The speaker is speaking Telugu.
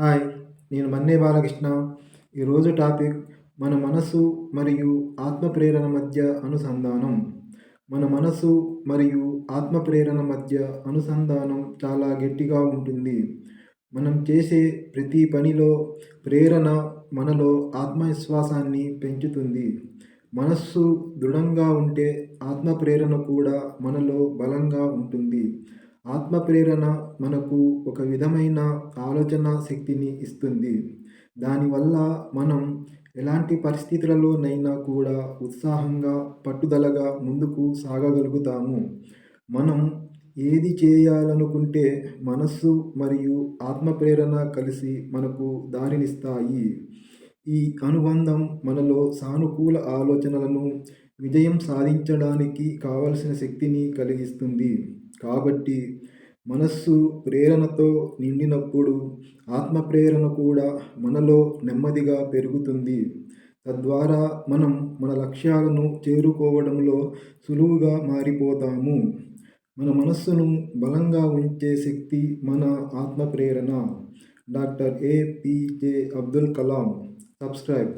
హాయ్ నేను మన్నే బాలకృష్ణ. ఈరోజు టాపిక్ మన మనసు మరియు ఆత్మ ప్రేరణ మధ్య అనుసంధానం. మన మనసు మరియు ఆత్మ ప్రేరణ మధ్య అనుసంధానం చాలా గట్టిగా ఉంటుంది. మనం చేసే ప్రతి పనిలో ప్రేరణ మనలో ఆత్మవిశ్వాసాన్ని పెంచుతుంది. మనస్సు దృఢంగా ఉంటే ఆత్మ ప్రేరణ కూడా మనలో బలంగా ఉంటుంది. ఆత్మ ప్రేరణ మనకు ఒక విధమైన ఆలోచన శక్తిని ఇస్తుంది. దానివల్ల మనం ఎలాంటి పరిస్థితులలోనైనా కూడా ఉత్సాహంగా పట్టుదలగా ముందుకు సాగగలుగుతాము. మనం ఏది చేయాలనుకుంటే మనస్సు మరియు ఆత్మ ప్రేరణ కలిసి మనకు దారినిస్తాయి. ఈ అనుబంధం మనలో సానుకూల ఆలోచనలను విజయం సాధించడానికి కావలసిన శక్తిని కలిగిస్తుంది. కాబట్టి మనస్సు ప్రేరణతో నిండినప్పుడు ఆత్మ ప్రేరణ కూడా మనలో నెమ్మదిగా పెరుగుతుంది. తద్వారా మనం మన లక్ష్యాలను చేరుకోవడంలో సులువుగా మారిపోతాము. మన మనస్సును బలంగా ఉంచే శక్తి మన ఆత్మ ప్రేరణ doctor APJ Abdul Kalam. Subscribe.